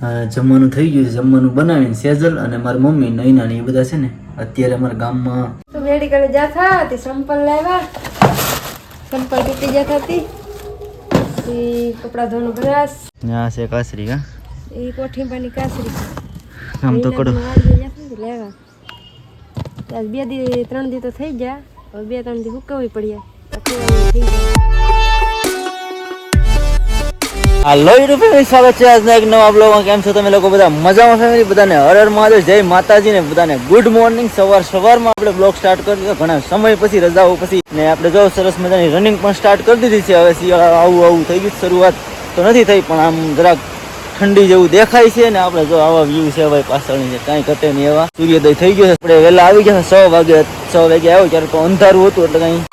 જમવાનું થઈ ગયું છે. જમવાનું બનાવીને સેજલ અને મારી મમ્મી નૈના ને એ બધા છે ને અત્યારે અમારા ગામમાં તો મેડિકલ જા થા તે સંપલ લાવ્યા. સંપલ તૂટી હતી. એ કપડા ધોવાનું બ્રશ ના છે કાસરી હા? એ કોઠી પાની કાસરી. આમ તો કડો લેવા. બે દી ત્રણ દી તો થઈ ગયા. હવે બે ત્રણ દી હુકવવી પડ્યા. હાલો યુટ્યુબ ફેમિલી સ્વાગત છે આજના એક નવા બ્લોગમાં કેમ છો તમે લોકો બધા? મજામાં ફેમિલી બધાને હર હર મહાદેવ, જય માતાજી ને બધાને ગુડ મોર્નિંગ સવાર સવારમાં આપણે બ્લોગ સ્ટાર્ટ કરી દીધો. ઘણા સમય પછી, રજાઓ પછી ને આપણે જો સરસ મજાની રનિંગ પણ સ્ટાર્ટ કરી દીધી છે. હવે આવું આવું થઈ ગયું શરૂઆત તો નથી થઈ, પણ આમ જરાક ઠંડી જેવું દેખાય છે ને આપણે જો આવા વ્યૂ છે ભાઈ, પાછળની છે કાંઈ ઘટે નહીં એવા. સૂર્યોદય થઈ ગયો છે. આપણે વહેલા આવી ગયા છ વાગે છ વાગે આવ્યો ત્યારે તો અંધારું હતું એટલે કાંઈ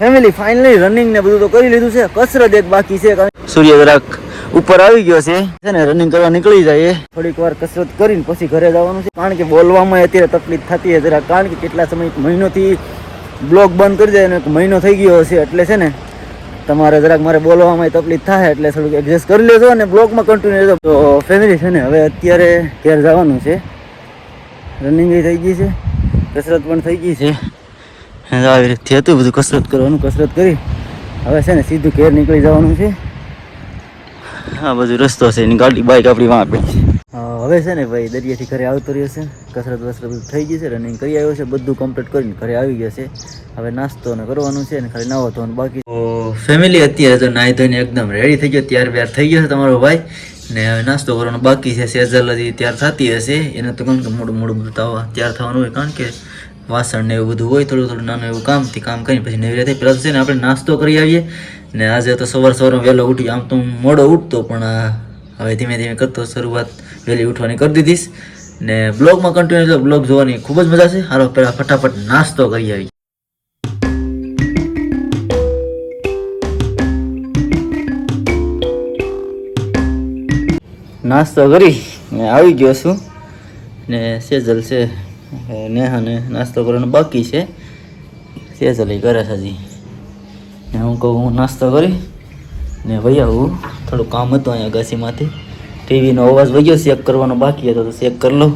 ફેમિલી ફાઇનલી રનિંગ ને બધું તો કરી લીધું છે. કસરત એક બાકી છે. સૂર્ય જરાક ઉપર આવી ગયો છે. છે ને રનિંગ કરવા નીકળી જાય થોડીક વાર કસરત કરીને પછી ઘરે જવાનું છે. કારણ કે બોલવામાં અત્યારે તકલીફ થતી છે જરાક. કારણ કે કેટલા સમય એક મહિનોથી બ્લોક બંધ કરી જાય એક મહિનો થઈ ગયો હશે એટલે છે ને તમારે જરાક મારે બોલવામાં તકલીફ થાય એટલે થોડુંક એડજસ્ટ કરી લેજો અને બ્લોગમાં કન્ટિન્યુ રહેજો. તો ફેમિલી છે ને હવે અત્યારે ઘેર જવાનું છે. રનિંગ થઈ ગઈ છે. કસરત પણ થઈ ગઈ છે. આવી રીતે હતું બધું કસરત કરવાનું, કસરત કરી. હવે છે ને સીધું ઘેર નીકળી જવાનું છે. હા, બધું રસ્તો છે, એની ગાડી બાઇક આપણી વાં હવે છે ને ભાઈ દરિયાથી ઘરે આવતો રહ્યો છે. કસરત વસરત બધું થઈ ગઈ છે રનિંગ કરી આવ્યો છે, બધું કમ્પ્લીટ કરીને ઘરે આવી ગયા છે. હવે નાસ્તો ને કરવાનું છે ને ખાલી નવો ધોવાનું બાકી ફેમિલી અત્યારે તો નાહી ધોઈને એકદમ રેડી થઈ ગયો, ત્યાર બ્યાર થઈ ગયો છે તમારો ભાઈ. ને નાસ્તો કરવાનો બાકી છે સેજલ હજી ત્યાર થતી હશે. એને તો કારણ કે મોડું મોડું બધું ત્યાર થવાનું હોય કારણ કે વાસણ ને એવું બધું હોય, થોડું થોડું નાનું એવું કામથી કામ કરીને પછી નવી રીતે પ્લસ છે ને આપણે નાસ્તો કરી આવીએ. ને આજે તો સવાર સવારમાં વહેલો ઉઠી, આમ તો મોડો ઉઠતો, પણ હવે ધીમે ધીમે કરતો શરૂઆત, વહેલી ઉઠવાની કરી દીધીશ. ને બ્લોગમાં કન્ટિન્યુ બ્લોગ જોવાની ખૂબ જ મજા છે. હાલો, પહેલાં ફટાફટ નાસ્તો કરી આવી નાસ્તો કરી ને આવી ગયો છું. ને સેજલ છે નેહાને નાસ્તો કરવાનો બાકી છે. તે ઈ કરે છે હજી ને હું કહું, હું નાસ્તો કરી ને ભાઈ આવું. થોડું કામ હતું અહીંયા ઘસીમાંથી. ટીવીનો અવાજ વગ્યો ચેક કરવાનો બાકી હતો, તો ચેક કરી લો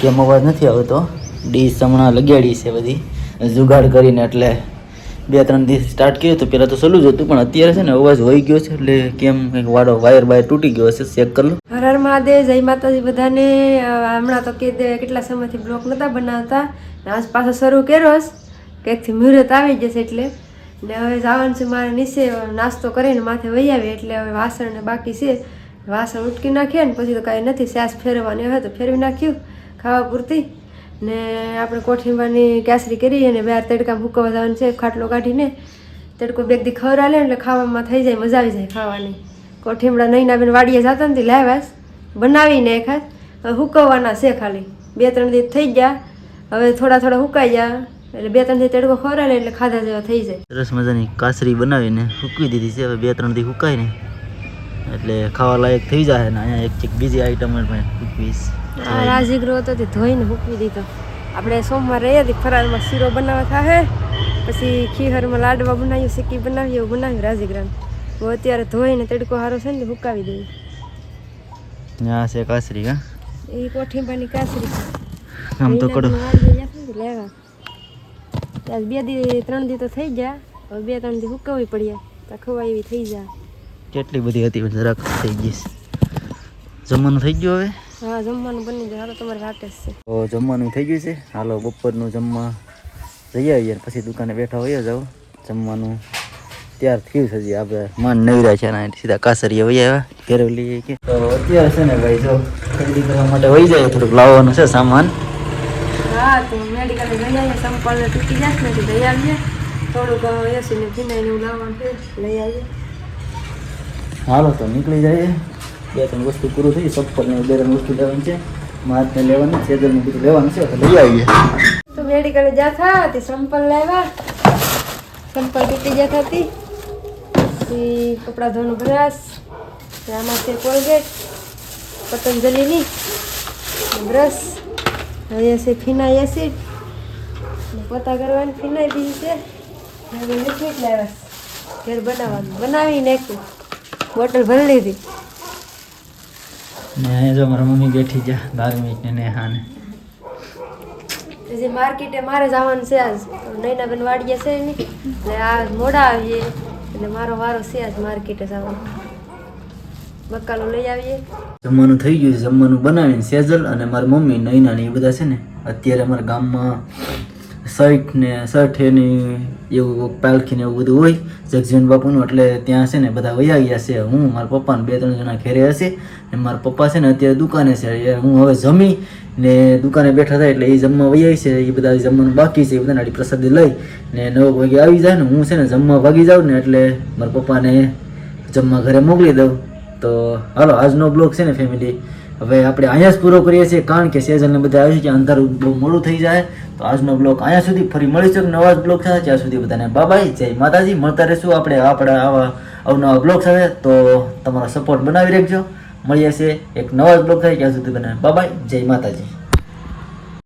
કેમ અવાજ નથી આવતો? ડીશ હમણાં લગાડી છે બધી. જુગાડ કરીને એટલે બે ત્રણ દિવસ સ્ટાર્ટ કર્યું તો પહેલાં તો સલું જ હતું, પણ અત્યારે છે ને અવાજ હોઈ ગયો છે, એટલે કેમ કંઈક વાડો વાયર બાયર તૂટી ગયો હશે ચેક કરી લો. હર હર મહાદેવ, જય માતાજી બધાને. હમણાં તો કે કેટલા સમયથી બ્લોક નતા બનાવતા આજ પાછો શરૂ કર્યો છે. કંઈકથી મુહૂર્ત આવી જશે એટલે. ને હવે જવાનું છે મારે નીચે નાસ્તો કરીને માથે વહી આવે એટલે હવે વાસણ ને બાકી છે. વાસણ ઉટકી નાખીએ ને પછી તો કાંઈ નથી શ્વાસ ફેરવવાની હવે તો ફેરવી નાખ્યું, ખાવા પૂરતી. ને આપણે કોઠીમાંની કેસરી કરી અને બહાર તડકા ભૂકવા જવાનું છે, ખાટલો કાઢીને તડકો બે દી ખવડાવે એટલે ખાવામાં થઈ જાય, મજા આવી જાય ખાવાની. કોઠીમડા નહીં ના બેન વાડીએ જતા નથી લાવ્યા બનાવીને હવે હુકવવાના છે ખાલી. બે ત્રણ દી થઈ ગયા, હવે થોડા થોડા હુકાઈ ગયા, એટલે બે ત્રણ દિવસ તડકો ખવડાવે એટલે ખાધા જેવા થઈ જાય. સરસ મજાની કાસરી બનાવીને હુકવી દીધી છે, હવે બે ત્રણ દી સુકાય ને એટલે ખાવા લાયક થઈ જાય ને અહીંયા એક ચીક બીજી આઈટમ આ રાજગરો હતો તે ધોઈને મૂકવી દીધો. આપણે સોમવાર રહ્યા હતી ફરાળમાં શીરો બનાવવા થાય પછી ખીહરમાં લાડવા બનાવ્યું સિક્કી બનાવી એવું બનાવ્યું રાજીગ્રામ હું અત્યારે ધોઈને તડકો સારો છે ને તે હુકાવી દઈએ. ત્યાં છે કાસરી હા? એ કોઠીંબાની કાસરી આમ તો કડો લેવા. બે દી ત્રણ દી તો થઈ ગયા હવે બે ત્રણ દી હુકવવી પડ્યા. તો ખવાય એવી થઈ જાય. કેટલી બધી હતી જરાક થઈ ગઈ જમવાનું થઈ ગયું હવે? હા જમવાનું બની ગયું. હાલો તમારે વાટે છે. તો જમવાનું થઈ ગયું છે. હાલો બપોરનું જમવા જઈ આવીએ પછી દુકાને બેઠા હોઈએ જાવ જમવાનું ત્યાર થયું છે આપણે માન નવરા છે ને સીધા કાસરીએ વહી આવ્યા. ઘરે લઈએ કે. તો અત્યારે છે ને ભાઈ જો ખરીદી કરવા માટે વહી જાય થોડુંક લાવવાનું છે સામાન. હા તો મેડિકલ લઈ આવીએ. સંપલ તૂટી જશે ને લઈ આવીએ. થોડુંક એસી ને ફિનાઈને એવું લાવવાનું લઈ આવીએ. હાલો તો નીકળી જઈએ. બે ત્રણ વસ્તુ પૂરું થઈ ચપ્પલ ને બે ત્રણ વસ્તુ લેવાની છે. માથને લેવાની છેદરનું બધું લેવાનું છે, તો લઈ આવીએ. તો મેડિકલ થા, તે સંપલ લાવ્યા. સંપલ તૂટી જા થતી. પછી કપડાં ધોવાનું બ્રશ ને આમાં છે કોલગેટ, પતંજલિની બ્રશ. અહીંયા છે ફિનાઈ એસિડ. પોતા કરવાની ફિનાઈ બીજી છે. ને હવે લિક્વિડ લાવ્યા. છે. ઘેર બનાવવાનું. બનાવી નાખ્યું. બોટલ ભરી લીધી. ને જો મારા મમ્મી બેઠી ગયા ધાર્મિક ને નેહાને જે માર્કેટે મારે જવાનું છે આજ. નૈનાબેન વાડીએ છે નહીં એટલે આ મોડા આવીએ. એટલે મારો વારો છે આજ માર્કેટે જવાનો. બકાલો લઈ આવીએ. જમવાનું થઈ ગયું છે જમવાનું બનાવીને સેજલ અને મારી મમ્મી નૈના ને એ બધા છે ને અત્યારે અમારા ગામમાં શર્ટ ને શર્ટ એની એવું પાલખીને એવું બધું હોય, જગજીવન બાપુનું, એટલે ત્યાં છે ને બધા વયા ગયા છે. હું, મારા પપ્પાને બે, ત્રણ જણા ઘેરે હશે ને મારા પપ્પા છે ને અત્યારે દુકાને છે. હું હવે જમી ને દુકાને બેઠા થાય એટલે એ જમવા વૈયા છે. એ બધા જમવાનું બાકી છે. એ બધા નાડી પ્રસાદી લઈ ને નવ વાગે આવી જાય ને હું છે ને જમવા ભાગી જાઉં ને એટલે મારા પપ્પાને જમવા ઘરે મોકલી દઉં. તો હાલો, આજનો બ્લોગ છે ને ફેમિલી હવે આપણે અહીંયા જ પૂરો કરીએ છીએ, કારણ કે સેઝનને બધા આવ્યું છે કે અંધારું બહુ મોડું થઈ જાય. તો આજનો બ્લોગ અહીંયા સુધી ફરી મળીશું નવા જ બ્લોગ સાથે. ત્યાં સુધી બધાને બાબાઈ જય માતાજી. મળતા રહેશું આપણે આપણા આવા અવનવા બ્લોગ સાથે. તો તમારો સપોર્ટ બનાવી રાખજો. મળીએ છીએ એક નવા જ બ્લોગ થાય ત્યાં સુધી બધાને બાબાઈ જય માતાજી.